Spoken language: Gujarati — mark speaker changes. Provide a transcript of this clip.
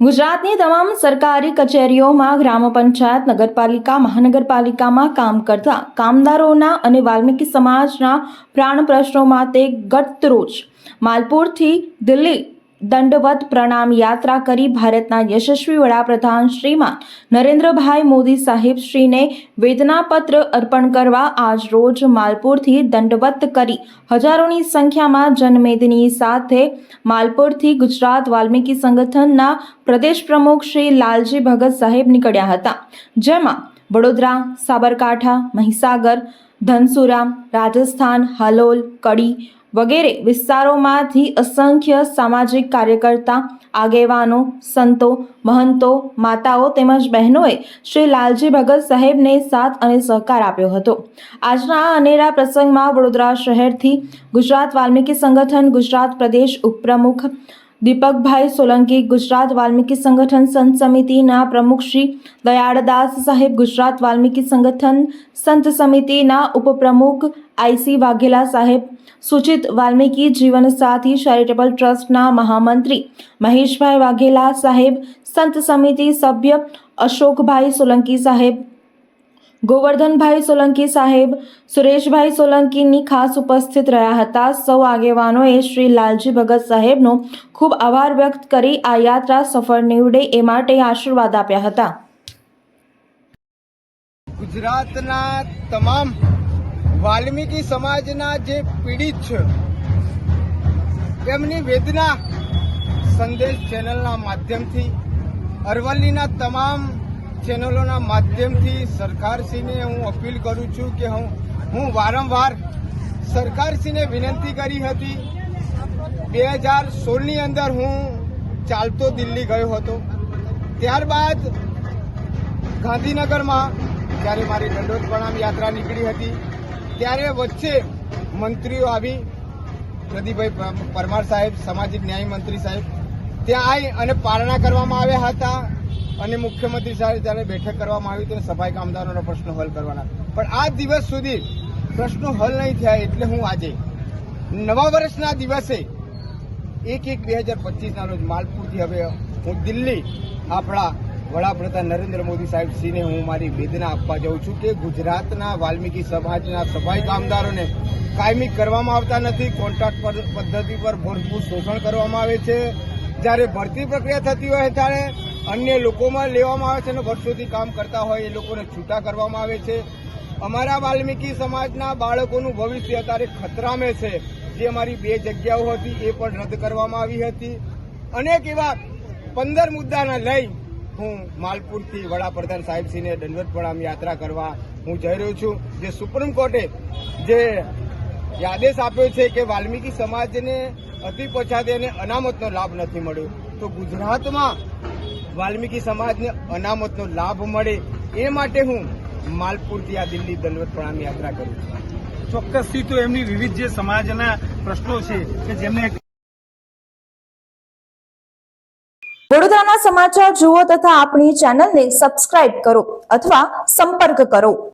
Speaker 1: ગુજરાતની તમામ સરકારી કચેરીઓમાં ગ્રામ પંચાયત, નગરપાલિકા, મહાનગરપાલિકામાં કામ કરતા કામદારોના અને વાલ્મીકી સમાજના પ્રાણ પ્રશ્નો માટે ગત રોજ માલપુરથી દિલ્હી દંડવત પ્રણામ યાત્રા કરી ભારતના યશસ્વી વડાપ્રધાન શ્રીમાન નરેન્દ્રભાઈ મોદી સાહેબ શ્રીને વેદનાપત્ર અર્પણ કરવા આજ રોજ માલપુરથી દંડવત કરી. હજારોની સંખ્યામાં જનમેદની સાથે માલપુરથી ગુજરાત વાલ્મીકી સંગઠનના પ્રદેશ પ્રમુખ શ્રી લાલજી ભગત સાહેબ નીકળ્યા હતા. જેમાં વડોદરા, સાબરકાંઠા, મહીસાગર, ધનસુરા, રાજસ્થાન, હલોલ, કડી વગેરે વિસ્તારોમાંથી અસંખ્ય સામાજિક કાર્યકર્તા, આગેવાનો, સંતો, મહંતો, માતાઓ તેમજ બહેનોએ શ્રી લાલજી ભગત સાહેબને સાથ અને સહકાર આપ્યો હતો. આજના આ અનેરા પ્રસંગમાં વડોદરા શહેરથી ગુજરાત વાલ્મીકી સંગઠન, ગુજરાત પ્રદેશ ઉપપ્રમુખ દીપકભાઈ સોલંકી ગુજરાત વાલ્મીકી સંગઠન સંત સમિતિના પ્રમુખ શ્રી દયાળદાસ સાહેબ ગુજરાત વાલ્મીકી સંગઠન સંત સમિતિના ઉપપ્રમુખ આઈસી વાઘેલા સાહેબ સૂચિત વાલ્મીકી જીવન સાથી ચેરિટેબલ ટ્રસ્ટના મહામંત્રી મહેશભાઈ વાઘેલા સાહેબ સંત સમિતિ સભ્ય અશોકભાઈ સોલંકી સાહેબ ગોવર્ધનભાઈ સોલંકી સાહેબ, સુરેશભાઈ સોલંકીની ખાસ ઉપસ્થિત રહ્યા હતા. સૌ આગેવાનોએ શ્રી લાલજી ભગત સાહેબનો ખૂબ આભાર વ્યક્ત કરી આ યાત્રા સફળ નીવડે એ માટે આશીર્વાદ આપ્યા હતા.
Speaker 2: ગુજરાતના તમામ વાલ્મીકી સમાજના જે પીડિત છે, તેમની વેદના સંદેશ ચેનલના માધ્યમથી અરવલ્લીના તમામ ચેનલોના માધ્યમથી સરકારશ્રીને હું અપીલ કરું છું કે હું હું વારંવાર સરકારશ્રીને વિનંતી કરી હતી. બે હજાર સોળની અંદર હું ચાલતો દિલ્હી ગયો હતો. ત્યારબાદ ગાંધીનગરમાં જ્યારે મારી દંડોત પ્રણામ યાત્રા નીકળી હતી, ત્યારે વચ્ચે મંત્રીઓ આવી, પ્રદીપભાઈ પરમાર સાહેબ, સામાજિક ન્યાય મંત્રી સાહેબ, ત્યાં આવી અને પારણા કરવામાં આવ્યા હતા. અને મુખ્યમંત્રી સાહેબ ત્યારે બેઠક કરવામાં આવી ત્યારે સફાઈ કામદારોનો પ્રશ્ન હલ કરવાના. પણ આ દિવસ સુધી પ્રશ્નો હલ નહીં થયા એટલે હું આજે નવા વર્ષના દિવસે એક એક બે હજાર પચીસના રોજ માલપુરથી હવે હું દિલ્હી આપણા વડાપ્રધાન નરેન્દ્ર મોદી સાહેબ શ્રીને હું મારી વેદના આપવા જાઉં છું કે ગુજરાતના વાલ્મીકી સમાજના સફાઈ કામદારોને કાયમી કરવામાં આવતા નથી, કોન્ટ્રાક્ટ પદ્ધતિ પર ભરપૂર શોષણ કરવામાં આવે છે. જ્યારે ભરતી પ્રક્રિયા થતી હોય ત્યારે અન્ય લોકોમાં લેવામાં આવે છે અને વર્ષોથી કામ કરતા હોય એ લોકોને છૂટા કરવામાં આવે છે. અમારા વાલ્મીકી સમાજના બાળકોનું ભવિષ્ય અત્યારે ખતરામે છે. જે અમારી બે જગ્યાઓ હતી એ પણ રદ કરવામાં આવી હતી. અનેક એવા પંદર મુદ્દાના લઈ હું માલપુરથી વડાપ્રધાન સાહેબસિંહને દંડવત પ્રણામ યાત્રા કરવા હું જઈ રહ્યો છું. જે સુપ્રીમ કોર્ટે જે આદેશ આપ્યો છે કે વાલ્મીકી સમાજને અતિ પછાતી અને અનામતનો લાભ નથી મળ્યો, તો ગુજરાતમાં વાલ્મીકી સમાજને અનામતનો લાભ મળે એ માટે હું માલપુરથી આ દિલ્હી દલવત પ્રણામ યાત્રા કરું છું.
Speaker 3: ચોક્કસથી તો એમની વિવિધ જે સમાજના પ્રશ્નો છે કે જેમને
Speaker 1: વડોદરાના સમાચાર જુઓ તથા આપણી ચેનલને સબસ્ક્રાઇબ કરો અથવા સંપર્ક કરો.